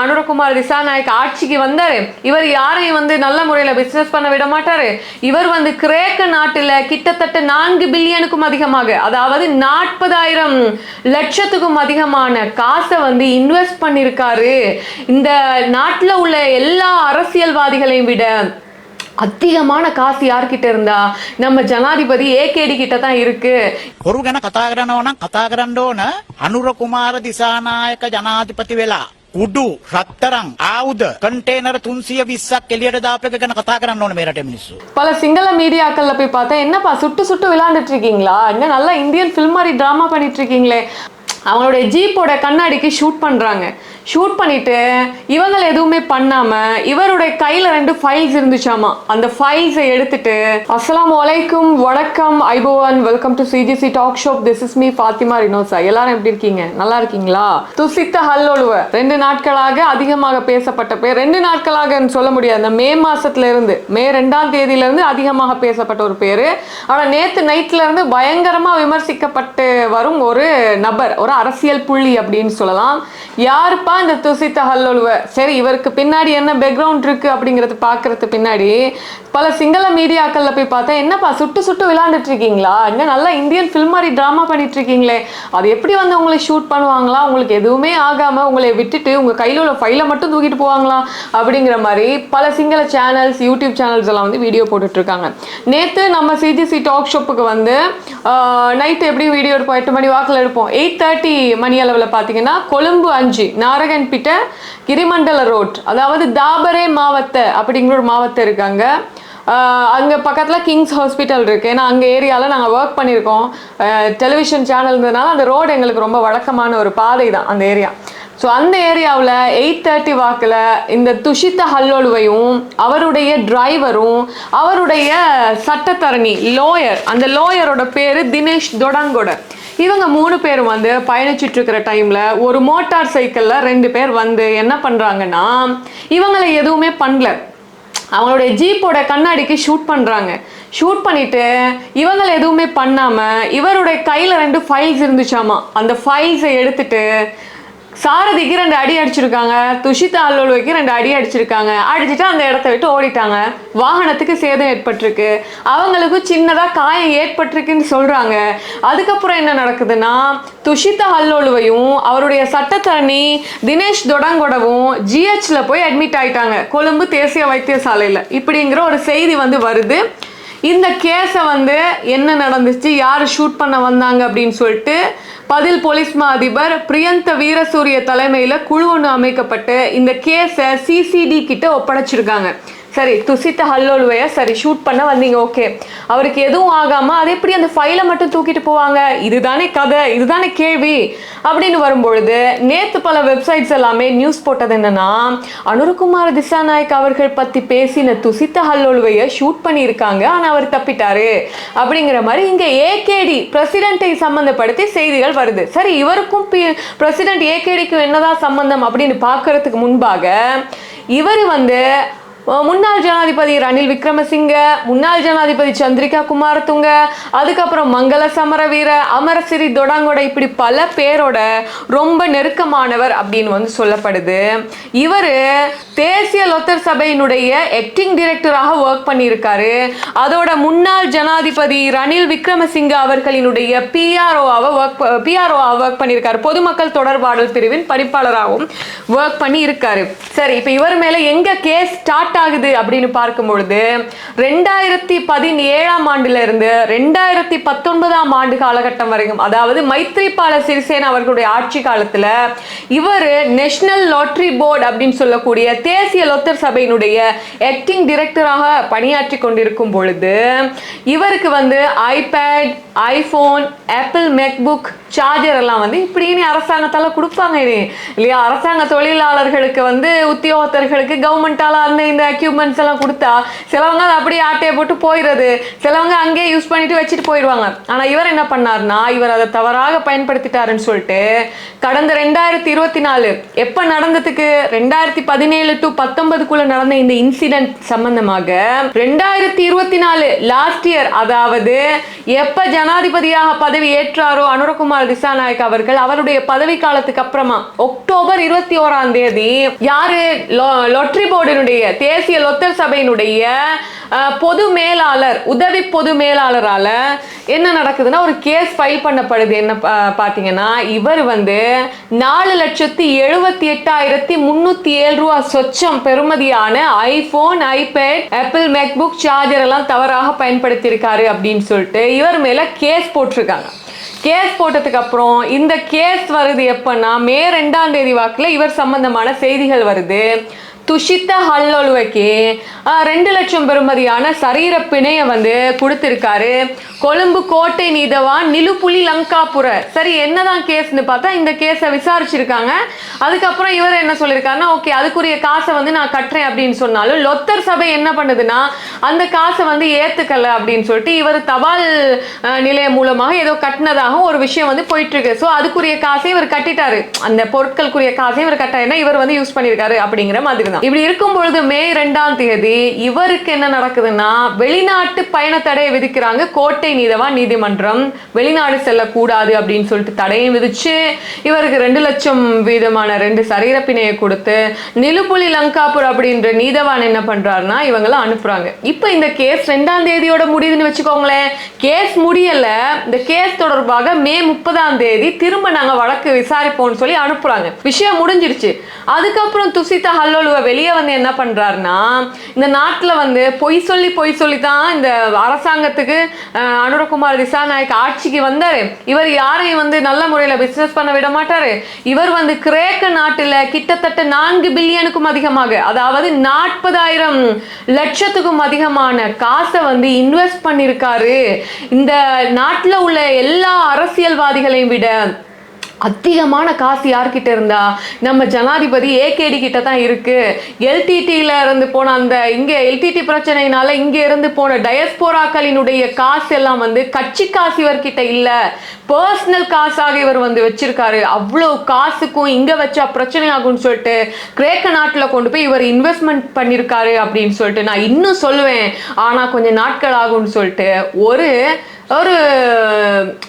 அனுரகுமார் திசாநாயக் ஆட்சிக்கு வந்தார். இவர் யாரையும் வந்து நல்ல முறையில் பிஸ்னஸ் பண்ண விட மாட்டார். இவர் வந்து கிரேக்க நாட்டில் கிட்டத்தட்ட நான்கு பில்லியனுக்கும் அதிகமாக அதாவது நாற்பதாயிரம் லட்சத்துக்கும் அதிகமான காசை வந்து இன்வெஸ்ட் பண்ணியிருக்காரு இந்த நாட்டில் உள்ள எல்லா அரசியல்வாதிகளையும் விட அதிகமான காசு யார்கிட்ட இருந்தா நம்ம ஜனாதிபதி ஏகேடி கிட்ட தான் இருக்கு. ஒரு கன கதாகரனோனா கதாகரண்டோன அனுரகுமார திசாநாயக்க ஜனாதிபதி வேலா. අනුර කුමාර දිසානායක ජනාධිපති වෙලා උඩු රත්තරං ආයුධ කන්ටේනර් 320ක් එළියට දාපු එක ගැන කතා කරන්න ඕන මේ රටේ මිනිස්සු. பல சிங்கள மீடியாக்கள்ல போய் பார்த்தா என்னப்பா சுட்டு சுட்டு விளையாண்டுட்டு இருக்கீங்களா இங்க நல்லா இந்தியன் ஃபில்ம் மாதிரி டிராமா பண்ணிட்டு இருக்கீங்களே அவங்களுடைய ஜீப்போட கண்ணாடிக்கு ஷூட் பண்றாங்க ஷூட் பண்ணிட்டு இவங்க எதுவுமே பண்ணாம இவருடைய கையில ரெண்டு ஃபைல்ஸ் இருந்துச்சாமா? அந்த ஃபைல்ஸை எடுத்துட்டு அஸ்லாம் வலைக்கும் வணக்கம் ஐபோவன் welcome to CGC talk shop this is me Fathima Rinosa எல்லாரும் எப்படி இருக்கீங்க? நல்லா இருக்கீங்களா? துசித்த ஹல்லொழுவ. ரெண்டு நாட்களாக அதிகமாக பேசப்பட்ட பேர் ரெண்டு நாட்களாக சொல்ல முடியாது. அந்த மே மாசத்துல இருந்து மே ரெண்டாம் தேதியில இருந்து அதிகமாக பேசப்பட்ட ஒரு பேரு. ஆனா நேத்து நைட்ல இருந்து பயங்கரமா விமர்சிக்கப்பட்டு வரும் ஒரு நபர் ஒரு அரசியல் புள்ளி அப்படின்னு சொல்லலாம். யாருப்பா இந்த துசித்த ஹல்லொழுவ சரி இவருக்கு பின்னாடி என்ன பேக்ரவுண்ட் இருக்கு அப்படிங்கறது பாக்குறது பின்னாடி பல சிங்கள மீடியாக்கள்ல போய் பார்த்தா என்னப்பா சுட்டு சுட்டு விளையாண்டுட்டு இருக்கீங்களா? இங்க நல்லா இந்தியன் ஃபில்ம் மாதிரி டிராமா பண்ணிட்டு இருக்கீங்களே? அது எப்படி வந்து உங்களை ஷூட் பண்ணுவாங்களா? உங்களுக்கு எதுவுமே ஆகாம உங்களை விட்டுட்டு உங்க கையில உள்ள ஃபைலை மட்டும் தூக்கிட்டு போவாங்களா? அப்படிங்கிற மாதிரி பல சிங்கள சேனல்ஸ் யூடியூப் சேனல்ஸ் எல்லாம் வந்து வீடியோ போட்டுட்டு இருக்காங்க. நேத்து நம்ம சிஜிசி டாக் ஷோப்புக்கு வந்து நைட் எப்படி வீடியோ எடுப்போம்? எட்டு மணி வாக்கில் எடுப்போம். எயிட் தேர்ட்டி மணி அளவில் பார்த்தீங்கன்னா கொழும்பு பஞ்சு நாரகன்பிட்ட கிரிமண்டல ரோட் அதாவது தாபரே மாவத்தை அப்படிங்கிற ஒரு மாவத்தை இருக்காங்க அங்கே. பக்கத்தில் கிங்ஸ் ஹாஸ்பிட்டல் இருக்குது ஏன்னா அங்கே ஏரியாவில் நாங்கள் ஒர்க் பண்ணியிருக்கோம் டெலிவிஷன் சேனல் இருந்ததுனால அந்த ரோடு எங்களுக்கு ரொம்ப வழக்கமான ஒரு பாதை தான் அந்த ஏரியா. ஸோ அந்த ஏரியாவில் எயிட் தேர்ட்டி வாக்கில் இந்த துஷித்த ஹல்லோலுவையும் அவருடைய டிரைவரும் அவருடைய சட்டத்தரணி லோயர் அந்த லோயரோட பேர் தினேஷ் தொடங்கொட இவங்க மூணு பேரும் வந்து பயணிச்சுட்டு இருக்கிற டைம்ல ஒரு மோட்டார் சைக்கிள்ல ரெண்டு பேர் வந்து என்ன பண்றாங்கன்னா இவங்களை எதுவுமே பண்ணல. அவங்களுடைய ஜீப்போட கண்ணாடிக்கு ஷூட் பண்ணுறாங்க ஷூட் பண்ணிட்டு இவங்களை எதுவுமே பண்ணாமல் இவருடைய கையில் ரெண்டு ஃபைல்ஸ் இருந்துச்சாமா? அந்த ஃபைல்ஸை எடுத்துட்டு சாரதிக்கு ரெண்டு அடி அடிச்சிருக்காங்க துஷிதா அல்லோலுவைக்கு ரெண்டு அடி அடிச்சிருக்காங்க. அடிச்சுட்டு அந்த இடத்த விட்டு ஓடிட்டாங்க. வாகனத்துக்கு சேதம் ஏற்பட்டிருக்கு. அவங்களுக்கு சின்னதாக காயம் ஏற்பட்டிருக்குன்னு சொல்கிறாங்க அதுக்கப்புறம் என்ன நடக்குதுன்னா துஷிதா அல்லோலுவையும் அவருடைய சட்டத்தரணி தினேஷ் தொடங்கொடவும் ஜிஹெச்சில் போய் அட்மிட் ஆயிட்டாங்க. கொழும்பு தேசிய வைத்தியசாலையில். இப்படிங்கிற ஒரு செய்தி வந்து வருது. இந்த கேஸை வந்து என்ன நடந்துச்சு? யார் ஷூட் பண்ண வந்தாங்க அப்படின்னு சொல்லிட்டு பதில் போலீஸ் மா அதிபர் பிரியந்த வீரசூரிய தலைமையில் குழு ஒன்று அமைக்கப்பட்டு இந்த கேஸை சிசிடி கிட்ட ஒப்படைச்சிருக்காங்க. சரி துசித்த ஹல்லோலுவைய சரி ஷூட் பண்ண வந்தீங்க ஓகே அவருக்கு எதுவும் ஆகாம அது எப்படி அந்த ஃபைலை மட்டும் தூக்கிட்டு போவாங்க? இதுதானே கதை இதுதானே கேள்வி. அப்படின்னு வரும்பொழுது நேத்து பல வெப்சைட்ஸ் எல்லாமே நியூஸ் போட்டது என்னன்னா அனுரகுமார் திசாநாயக் அவர்கள் பத்தி பேசின துசித்த ஹல்லோலுவைய ஷூட் பண்ணியிருக்காங்க ஆனா அவர் தப்பிட்டாரு. அப்படிங்கிற மாதிரி இங்க ஏகேடி பிரசிடென்ட்டை சம்மந்தப்படுத்தி செய்திகள் வருது. சரி இவருக்கும் பிரசிடென்ட் ஏகேடிக்கும் என்னதான் சம்பந்தம் அப்படின்னு பார்க்கறதுக்கு முன்பாக இவர் வந்து முன்னாள் ஜனாதிபதி ரணில் விக்ரமசிங்க முன்னாள் ஜனாதிபதி சந்திரிகா குமாரதுங்க அதுக்கப்புறம் மங்கள சமரவீர அமரசிறி தொடங்கோட இப்படி பல பேரோட ரொம்ப நெருக்கமானவர் அப்படின்னு வந்து சொல்லப்படுது. இவர் தேசிய லொத்தர் சபையினுடைய ஆக்டிங் டைரக்டராக ஒர்க் பண்ணியிருக்காரு. அதோட முன்னாள் ஜனாதிபதி ரணில் விக்ரமசிங்க அவர்களினுடைய பிஆர்ஓவாக ஒர்க் பிஆர்ஓவாக ஒர்க் பண்ணியிருக்காரு. பொதுமக்கள் தொடர்பாடல் பிரிவின் பணிப்பாளராகவும் ஒர்க் பண்ணி இருக்காரு சரி இப்போ இவர் மேலே எங்கே கேஸ் ஸ்டார்ட் ஆகுது அப்படின்னு பார்க்கும் பொழுது ரெண்டாயிரத்தி பதினேழாம் ஆண்டுல இருந்து ரெண்டாயிரத்தி பத்தொன்பதாம் ஆண்டு காலகட்டம் வரைக்கும் அதாவது மைத்ரிபால சிறிசேன அவர்களுடைய ஆட்சி காலத்துல இவர் நேஷனல் லாட்ரி போர்டு அப்படின்னு சொல்லக்கூடிய தேசிய லொத்தர் சபையினுடைய ஆக்டிங் டிரெக்டராக பணியாற்றி கொண்டிருக்கும் பொழுது இவருக்கு வந்து iPad iPhone Apple MacBook charger எல்லாம் வந்து இப்படின்னு அரசாங்கத்தால் கொடுப்பாங்க இனி. இல்லையா? அரசாங்க தொழிலாளர்களுக்கு வந்து உத்தியோகத்தர்களுக்கு கவர்மெண்டால் அந்த இந்த எக்யூப்மெண்ட்ஸ் எல்லாம் கொடுத்தா சிலவங்க அதை அப்படியே ஆட்டையை போட்டு போயிடுறது. சிலவங்க அங்கேயே யூஸ் பண்ணிட்டு வச்சுட்டு போயிடுவாங்க. ஆனால் இவர் என்ன பண்ணார்னா இவர் அதை தவறாக பயன்படுத்திட்டாருன்னு சொல்லிட்டு கடந்த ரெண்டாயிரத்தி இருபத்தி நாலு எப்போ நடந்ததுக்கு? ரெண்டாயிரத்தி பதினேழு டு பத்தொன்பதுக்குள்ள நடந்த இந்த இன்சிடென்ட் சம்பந்தமாக ரெண்டாயிரத்தி இருபத்தி நாலு லாஸ்ட் இயர் அதாவது எப்ப ஜனாதிபதியாக பதவி ஏற்றாரோ அனுரகுமார் திசாநாயக் அவர்கள் அவருடைய பதவி காலத்துக்கு அப்புறமா அக்டோபர் இருபத்தி ஓராம் தேதி யாரு? லொ- லொட்டரி போர்டினுடைய தேசிய லொத்தர் சபையினுடைய பொது மேலாளர் உதவி பொது மேலாளரால என்ன நடக்குதுன்னா ஒரு கேஸ் ஃபைல் பண்ணப்படுது. என்ன பார்த்தீங்கன்னா இவர் வந்து நாலு லட்சத்தி எழுபத்தி எட்டாயிரத்தி முன்னூத்தி ஏழு ரூபா சொச்சம் பெறுமதியான iPhone iPad Apple MacBook charger எல்லாம் தவறாக பயன்படுத்தியிருக்காரு அப்படின்னு சொல்லிட்டு இவர் மேலே கேஸ் போட்டிருக்காங்க. கேஸ் போட்டதுக்கு அப்புறம் இந்த கேஸ் வருது எப்பன்னா மே ரெண்டாம் தேதி வாக்குல இவர் சம்பந்தமான செய்திகள் வருது. துஷித்த ஹல்லொழுவைக்கு ரெண்டு லட்சம் பெறுமதியான சரீர பிணையை வந்து கொடுத்துருக்காரு. கொழும்பு கோட்டை நீதவான் நிலுப்புலி லங்காபுர. சரி என்னதான் கேஸ்னு பார்த்தா இந்த கேஸை விசாரிச்சிருக்காங்க. அதுக்கப்புறம் இவர் என்ன சொல்லியிருக்காருன்னா ஓகே அதுக்குரிய காசை வந்து நான் கட்டுறேன் அப்படின்னு சொன்னாலும் லொத்தர் சபை என்ன பண்ணுதுன்னா அந்த காசை வந்து ஏற்றுக்கல அப்படின்னு சொல்லிட்டு இவர் தபால் நிலையம் மூலமாக ஏதோ கட்டினதாக ஒரு விஷயம் வந்து போயிட்டுருக்கு. ஸோ அதுக்குரிய காசை இவர் கட்டிட்டாரு. அந்த பொருட்களுக்குரிய காசை இவர் கட்டாயினா இவர் வந்து யூஸ் பண்ணியிருக்காரு அப்படிங்கிற மாதிரி தான் இப்படி இருக்கும் பொழுது மே ரெண்டாம் தேதி இவருக்கு என்ன நடக்குதுன்னா வெளிநாட்டு பயண தடையை விதிக்கிறாங்க. கோட்டை நீதவா நீதிமன்றம் வெளிநாடு செல்லக்கூடாது அப்படின்னு சொல்லிட்டு தடையும் விதிச்சு இவருக்கு ரெண்டு லட்சம் வீதமான ரெண்டு சரீரப்பிணையை கொடுத்து நிலுப்புலி லங்காபுர் அப்படின்ற நீதவான் என்ன பண்றாருன்னா இவங்கள அனுப்புறாங்க. இப்போ இந்த கேஸ் ரெண்டாம் தேதியோட முடியுதுன்னு வச்சுக்கோங்களேன். கேஸ் முடியல. இந்த கேஸ் தொடர்பாக மே முப்பதாம் தேதி திரும்ப நாங்க வழக்கு விசாரிப்போம்னு சொல்லி அனுப்புறாங்க. விஷயம் முடிஞ்சிருச்சு. அதுக்கப்புறம் துசிதா ஹல்லோலுவ வெளியே வந்து என்ன பண்ணுறாருன்னா இந்த நாட்டில் வந்து பொய் சொல்லி பொய் சொல்லி தான் இந்த அரசாங்கத்துக்கு அனுரகுமார் திசாநாயக் ஆட்சிக்கு வந்தார். இவர் யாரையும் வந்து நல்ல முறையில் பிஸ்னஸ் பண்ண விட மாட்டார். இவர் வந்து கிரேக்க நாட்டில் கிட்டத்தட்ட நான்கு பில்லியனுக்கும் அதிகமாக அதாவது நாற்பதாயிரம் லட்சத்துக்கும் அதிகமான காசை வந்து இன்வெஸ்ட் பண்ணியிருக்காரு இந்த நாட்டில் உள்ள எல்லா அரசியல்வாதிகளையும் விட அதிகமான காசு யார்கிட்ட இருந்தா? நம்ம ஜனாதிபதி ஏகேடி கிட்ட தான் இருக்கு. எல்டிடியில இருந்து போன அந்த இங்க எல்டிடி பிரச்சனையினால இங்க இருந்து போன டயஸ்போராக்களினுடைய காசு எல்லாம் வந்து கட்சி காசு இவர்கிட்ட இல்ல. பர்சனல் காசாக இவர் வந்து வச்சிருக்காரு. அவ்வளவு காசுக்கும் இங்க வச்சா பிரச்சனை ஆகும்னு சொல்லிட்டு கிரேக்க நாட்டுல கொண்டு போய் இவர் இன்வெஸ்ட்மெண்ட் பண்ணிருக்காரு அப்படின்னு சொல்லிட்டு நான் இன்னும் சொல்லுவேன் ஆனா கொஞ்சம் நாட்கள் ஆகும்னு சொல்லிட்டு ஒரு ஒரு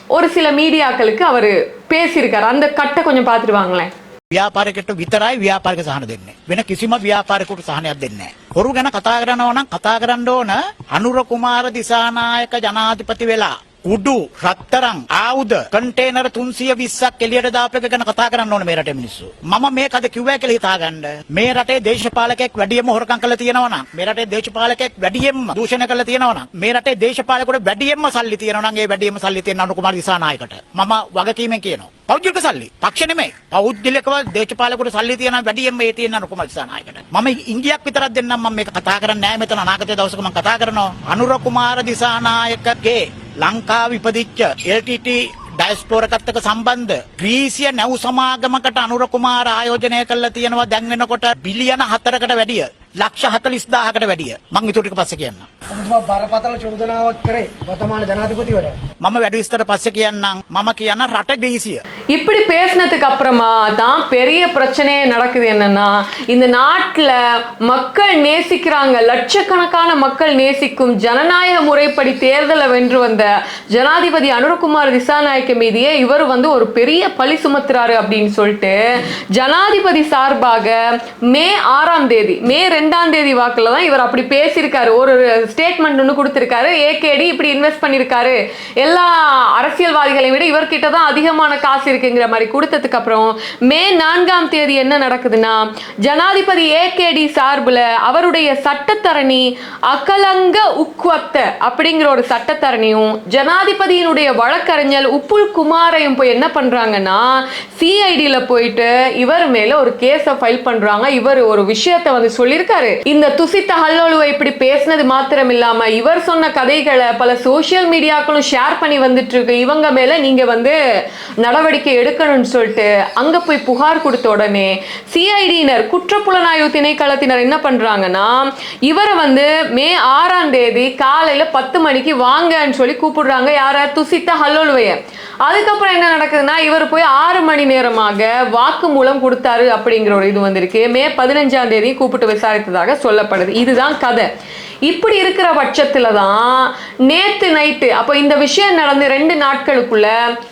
ஒரு சில மீடியாக்களுக்கு அவர் பேசியிருக்காரு அந்த கட்டை கொஞ்சம் பார்த்துட்டு வாங்களேன் ව්‍යාපාරකට විතරයි ව්‍යාපාරික සහන දෙන්නේ. වෙන කිසිම ව්‍යාපාරිකට සහනයක් දෙන්නේ නැහැ. හොරු ගැන කතා කරනවා නම් කතා කරන්න ඕන අනුර කුමාර දිසානායක ජනාධිපති වෙලා කුඩු රත්තරන් ආයුධ කන්ටේනර් 320ක් එළියට දාපු එක ගැන කතා කරන්න ඕන මේ රටේ මිනිස්සු. මම මේක අද කිව්වා කියලා හිතාගන්න. මේ රටේ දේශපාලකයෙක් වැඩියෙන්ම හොරකම් කරලා තියෙනවා නම් මේ රටේ දේශපාලකයෙක් වැඩියෙන්ම දූෂණය කරලා තියෙනවා නම් මේ රටේ දේශපාලකෙකුට වැඩියෙන්ම සල්ලි තියෙනවා නම් ඒ වැඩියෙන්ම සල්ලි තියෙන අනුර කුමාර දිසානායකට මම වගකීමෙන් කියනවා. පෞද්ගලික සල්ලි පක්ෂ නෙමෙයි පෞද්ගලිකව දේශපාලකවට සල්ලි තියෙන වැඩියෙන්ම ඒ තියෙන අනුකුමල් දිසානායකට මම ඉංගියක් විතරක් දෙන්නම් මම මේක කතා කරන්නේ නැහැ මෙතන අනාගතයේ දවසක මම කතා කරනවා අනුර කුමාර දිසානායකගේ ලංකාව ඉපදිච්ච LTT ඩයිස්පෝරකත් එක්ක සම්බන්ධ ග්‍රීසිය නැව් සමාගමකට අනුර කුමාර ආයෝජනය කරලා තියෙනවා. දැන් වෙනකොට බිලියන 4කට වැඩිය ලක්ෂ 40000කට වැඩිය මම ඊට ටික පස්සේ කියන්නම් ඔබතුමා බරපතල චෝදනාවක් කරේ වර්තමාන ජනාධිපතිවරයා. මම වැඩි විස්තර පස්සේ කියන්නම් මම කියන්න රට ග්‍රීසිය இப்படி பேசினதுக்கு அப்புறமா தான் பெரிய பிரச்சனையே நடக்குது என்னன்னா இந்த நாட்டுல மக்கள் நேசிக்கிறாங்க லட்சக்கணக்கான மக்கள் நேசிக்கும் ஜனநாயக முறைப்படி தேர்தலை வென்று வந்த ஜனாதிபதி அனுரகுமார் திசாநாயக்க மீதியே இவர் வந்து ஒரு பெரிய பழி சுமத்துறாரு அப்படின்னு சொல்லிட்டு ஜனாதிபதி சார்பாக மே ஆறாம் தேதி மே ரெண்டாம் தேதி வாக்கில் தான் இவர் அப்படி பேசியிருக்காரு. ஒரு ஸ்டேட்மெண்ட் ஒன்று கொடுத்திருக்காரு. ஏகேடி இப்படி இன்வெஸ்ட் பண்ணியிருக்காரு. எல்லா அரசியல்வாதிகளையும் விட இவர்கிட்ட தான் அதிகமான காசு இருக்குங்கிற மாதிரி கொடுத்ததுக்கு அப்புறம் மே நான்காம் தேதி என்ன நடக்குதுன்னா ஜனாதிபதி ஏகேடி சார்புல அவருடைய சட்டத்தரணி அகலங்க உக்வத்த அப்படிங்கிற ஒரு சட்டத்தரணியும் ஜனாதிபதியினுடைய வழக்கறிஞர் உப்புல் குமாரையும் போய் என்ன பண்றாங்கன்னா சிஐடியில் போயிட்டு இவர் மேல ஒரு கேஸை ஃபைல் பண்றாங்க. இவர் ஒரு விஷயத்தை வந்து சொல்லியிருக்க சொல்லியிருக்காரு இந்த துசித்த ஹல்லோலுவை இப்படி பேசினது மாத்திரம் இல்லாம இவர் சொன்ன கதைகளை பல சோசியல் மீடியாக்களும் ஷேர் பண்ணி வந்துட்டு இருக்கு இவங்க மேல நீங்க வந்து நடவடிக்கை எடுக்கணும்னு சொல்லிட்டு அங்க போய் புகார் கொடுத்த உடனே சிஐடியினர் குற்றப்புலனாய்வு திணைக்களத்தினர் என்ன பண்றாங்கன்னா இவரை வந்து மே ஆறாம் தேதி காலையில பத்து மணிக்கு வாங்கன்னு சொல்லி கூப்பிடுறாங்க. யார? துசித்த ஹல்லோலுவைய அதுக்கப்புறம் என்ன நடக்குதுன்னா இவர் போய் ஆறு மணி நேரமாக வாக்குமூலம் கொடுத்தாரு அப்படிங்கிற ஒரு இது வந்திருக்கு. மே பதினஞ்சாம் தேதி கூப்பிட்டு விசாரித்ததாக சொல்லப்படுது. இதுதான் கதை. இப்படி இருக்கிற பட்சத்தில் தான் நேற்று நைட்டு அப்போ இந்த விஷயம் நடந்து ரெண்டு நாட்களுக்குள்ள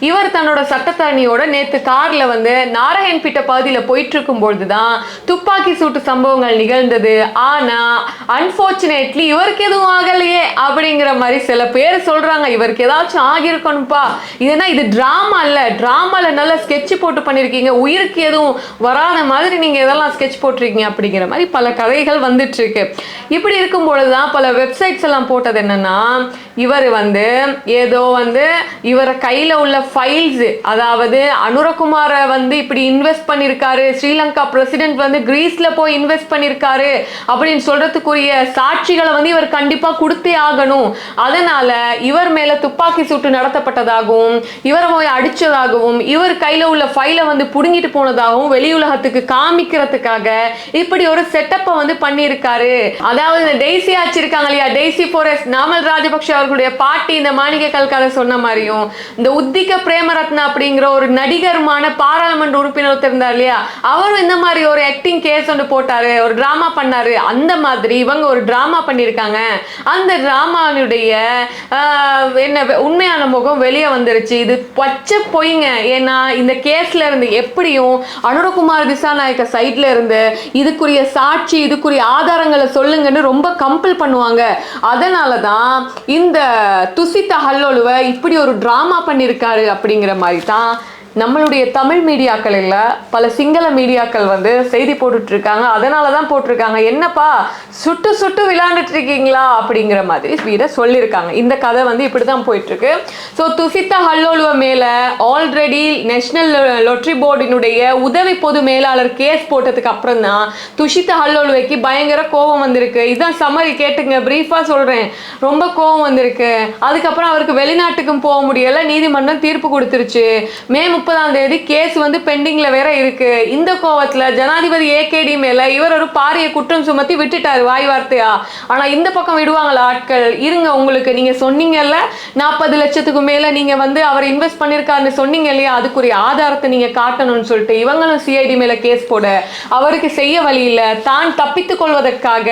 இவர் தன்னோட சட்டத்தரணியோட நேற்று காரில் வந்து நாராயண்பேட்டை பகுதியில் போயிட்டு இருக்கும்பொழுது பொழுதுதான் துப்பாக்கி சூட்டு சம்பவங்கள் நிகழ்ந்தது. ஆனால் அன்ஃபார்ச்சுனேட்லி இவருக்கு எதுவும் ஆகலையே அப்படிங்கிற மாதிரி சில பேர் சொல்கிறாங்க இவருக்கு ஏதாச்சும் ஆகியிருக்கணும்ப்பா இதுனா இது ட்ராமா இல்லை. ட்ராமாவில் நல்ல ஸ்கெட்ச் போட்டு பண்ணியிருக்கீங்க உயிருக்கு எதுவும் வராத மாதிரி நீங்கள் இதெல்லாம் ஸ்கெட்ச் போட்டிருக்கீங்க அப்படிங்கிற மாதிரி பல கதைகள் வந்துட்டு இருக்கு இப்படி இருக்கும் பொழுது தான் பல வெப்சைட்ஸ் எல்லாம் போட்டது என்னன்னா இவர் வந்து ஏதோ வந்து இவர கையில உள்ள ஃபைல்ஸ் அதாவது அனுரகுமாரை வந்து இப்படி இன்வெஸ்ட் பண்ணியிருக்காரு ஸ்ரீலங்கா பிரசிடென்ட் வந்து கிரீஸ்ல போய் இன்வெஸ்ட் பண்ணியிருக்காரு அப்படின்னு சொல்றதுக்குரிய சாட்சிகளை வந்து இவர் கண்டிப்பா கொடுத்தே ஆகணும். அதனால இவர் மேல துப்பாக்கி சூட்டு நடத்தப்பட்டதாகவும் இவரை போய் அடிச்சதாகவும் இவர் கையில உள்ள ஃபைலை வந்து புடுங்கிட்டு போனதாகவும் வெளியுலகத்துக்கு காமிக்கிறதுக்காக இப்படி ஒரு செட்டப்பை வந்து பண்ணியிருக்காரு. அதாவது இந்த டெய்ஸி ஆட்சி இருக்காங்க இல்லையா? டெய்ஸி போரஸ் நாமல் ராஜபக்ஷ அவர்களுடைய பாட்டி இந்த மாணிக்க கல்கால சொன்ன மாதிரியும் இந்த உத்திக பிரேமரத்னா அப்படிங்கிற ஒரு நடிகருமான பாராளுமன்ற உறுப்பினர் இருந்தார் இல்லையா? அவரும் இந்த மாதிரி ஒரு ஆக்டிங் கேஸ் ஒன்று போட்டாரு ஒரு டிராமா பண்ணாரு. அந்த மாதிரி இவங்க ஒரு டிராமா பண்ணியிருக்காங்க. அந்த டிராமாவுடைய என்ன உண்மையான முகம் வெளியே வந்துருச்சு. இது பச்சை பொய்ங்க. ஏன்னா இந்த கேஸ்ல இருந்து எப்படியும் அனுரகுமார் திசாநாயக்க சைட்ல இருந்து இதுக்குரிய சாட்சி இதுக்குரிய ஆதாரங்களை சொல்லுங்கன்னு ரொம்ப கம்பல் பண்ணுவாங்க. அதனால தான் இந்த துசித்த ஹல்லோலுவை இப்படி ஒரு டிராமா பண்ணியிருக்காரு அப்படிங்கிற மாதிரி தான் நம்மளுடைய தமிழ் மீடியாக்கள் பல சிங்கள மீடியாக்கள் வந்து செய்தி போட்டுட்ருக்காங்க. அதனால தான் போட்டிருக்காங்க. என்னப்பா? சுட்டு சுட்டு விளையாண்டுட்டு இருக்கீங்களா அப்படிங்கிற மாதிரி வீர சொல்லியிருக்காங்க. இந்த கதை வந்து இப்படி தான் போயிட்டுருக்கு ஸோ துசித்த ஹல்லோலுவ மேலே ஆல்ரெடி நேஷனல் லொட்ரி போர்டினுடைய உதவி பொது மேலாளர் கேஸ் போட்டதுக்கு அப்புறம் தான் துஷித்த ஹல்லோலுவைக்கு பயங்கர கோபம் வந்திருக்கு. இதான் சம்மரி கேட்டுங்க. ப்ரீஃபாக சொல்கிறேன் ரொம்ப கோபம் வந்திருக்கு. அதுக்கப்புறம் அவருக்கு வெளிநாட்டுக்கும் போக முடியலை. நீதிமன்றம் தீர்ப்பு கொடுத்துருச்சு. மே முப்பதாம் தேதி கேஸ் வந்து பெண்டிங்ல வேற இருக்கு. இந்த கோவத்துல ஜனாதிபதி ஏகேடி மேல இவர் ஒரு பாரிய குற்றம் சுமத்தி விட்டுட்டாரு வாய் வார்த்தையா? ஆனா இந்த பக்கம் விடுவாங்களா ஆட்கள்? இருங்க உங்களுக்கு நீங்க சொன்னீங்கல்ல நாற்பது லட்சத்துக்கு மேல நீங்க வந்து அவர் இன்வெஸ்ட் பண்ணிருக்காருன்னு சொன்னீங்க இல்லையா? அதுக்குரிய ஆதாரத்தை நீங்க காட்டணும்னு சொல்லிட்டு இவங்களும் சிஐடி மேல கேஸ் போட அவருக்கு செய்ய வழி இல்ல. தான் தப்பித்துக் கொள்வதற்காக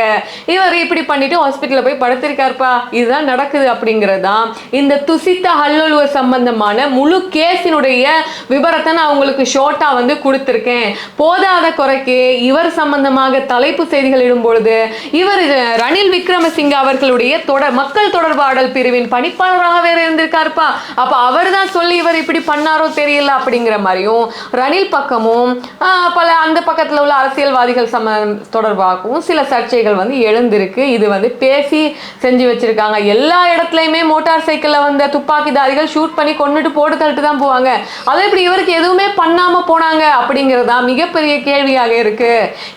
இவர் இப்படி பண்ணிட்டு ஹாஸ்பிட்டல்ல போய் படுத்திருக்காருப்பா. இதுதான் நடக்குது அப்படிங்கிறது தான் இந்த துசித்த ஹல்லுலுவ சம்பந்தமான முழு கேஸினுடைய விபரத்தை நான் உங்களுக்கு ஷோர்ட்டா வந்து கொடுத்துருக்கேன். போதாத குறைக்கு இவர் சம்பந்தமாக தலைப்பு செய்திகள் இடும் பொழுது இவர் ரணில் விக்ரமசிங்க அவர்களுடைய தொடர் மக்கள் தொடர்பாடல் பிரிவின் பணிப்பாளராக வேற இருந்திருக்காருப்பா. அப்ப அவர் தான் சொல்லி இவர் இப்படி பண்ணாரோ தெரியல அப்படிங்கிற மாதிரியும் ரணில் பக்கமும் ஆஹ், பல அந்த பக்கத்துல உள்ள அரசியல்வாதிகள் சம தொடர்பாகவும் சில சர்ச்சைகள் வந்து எழுந்திருக்கு. இது வந்து பேசி செஞ்சு வச்சிருக்காங்க. எல்லா இடத்துலையுமே மோட்டார் சைக்கிளில் வந்த துப்பாக்கிதாரிகள் ஷூட் பண்ணி கொண்டுட்டு போட்டு தள்ளிட்டு தான் போவாங்க. அதே இப்படி இவருக்கு எதுவுமே பண்ணாம போனாங்க அப்படிங்கிறதா மிகப்பெரிய கேள்வியாக இருக்கு.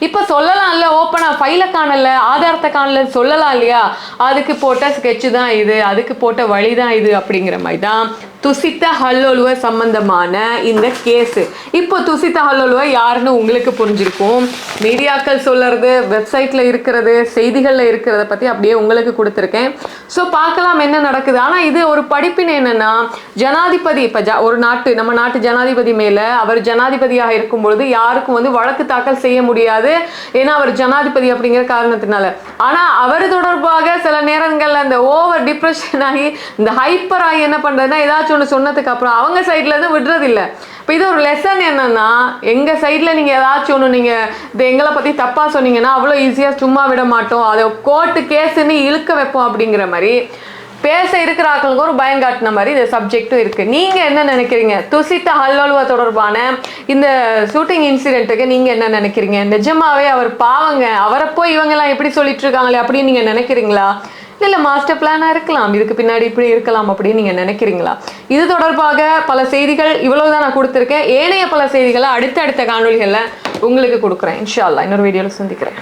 இப்ப சொல்லலாம்ல ஓப்பனா ஃபைல காணல ஆதாரத்தை காணல சொல்லலாம் இல்லையா? அதுக்கு போட்ட ஸ்கெட்ச் தான் இது அதுக்கு போட்ட வழி தான் இது அப்படிங்கிற மாதிரி தான் துசித்த ஹல்லோலுவ சம்பந்தமான இந்த கேஸு. இப்போ துசித்த ஹல்லோலுவ யாருன்னு உங்களுக்கு புரிஞ்சிருக்கும். மீடியாக்கள் சொல்கிறது வெப்சைட்டில் இருக்கிறது செய்திகளில் இருக்கிறத பற்றி அப்படியே உங்களுக்கு கொடுத்துருக்கேன். ஸோ பார்க்கலாம் என்ன நடக்குது. ஆனால் இது ஒரு படிப்பின் என்னென்னா ஜனாதிபதி இப்போ ஜ- ஒரு நாட்டு நம்ம நாட்டு ஜனாதிபதி மேலே அவர் ஜனாதிபதியாக இருக்கும் பொழுது யாருக்கும் வந்து வழக்கு தாக்கல் செய்ய முடியாது. ஏன்னா அவர் ஜனாதிபதி அப்படிங்கிற காரணத்தினால. ஆனால் அவர் தொடர்பாக சில நேரங்களில் அந்த ஓவர் டிப்ரெஷன் ஆகி இந்த ஹைப்பர் ஆகி என்ன பண்ணுறதுன்னா ஏதாச்சும் ஒன்று சொன்னதுக்கு அப்புறம் அவங்க சைட்லேருந்து விடுறது இல்ல. இப்போ இது ஒரு லெசன் என்னன்னா எங்க சைட்ல நீங்க ஏதாச்சும் ஒன்று நீங்க இது எங்களை பத்தி தப்பா சொன்னீங்கன்னா அவ்வளோ ஈஸியா சும்மா விட மாட்டோம். அதை கோர்ட்டு கேஸ்ன்னு இழுக்க வைப்போம் அப்படிங்கிற மாதிரி பேச இருக்கிற ஆக்களுக்கு ஒரு பயம் காட்டின மாதிரி இந்த சப்ஜெக்ட்டும் இருக்கு. நீங்க என்ன நினைக்கிறீங்க? துசித்த ஹல்லோலுவா தொடர்பான இந்த ஷூட்டிங் இன்சிடென்ட்டுக்கு நீங்க என்ன நினைக்கிறீங்க? நிஜமாவே அவர் பாவங்க அவரை போய் இவங்கெல்லாம் எப்படி சொல்லிட்டு இருக்காங்களே அப்படின்னு நீங்க நினைக்கிறீங்களா? இல்லை மாஸ்டர் பிளானாக இருக்கலாம். இதுக்கு பின்னாடி இப்படி இருக்கலாம் அப்படின்னு நீங்கள் நினைக்கிறீங்களா? இது தொடர்பாக பல செய்திகள் இவ்வளோ தான் நான் கொடுத்துருக்கேன். ஏனைய பல செய்திகளை அடுத்தடுத்த காணொலிகளில் உங்களுக்கு கொடுக்குறேன். இன்ஷால்லா இன்னொரு வீடியோவில் சந்திக்கிறேன்.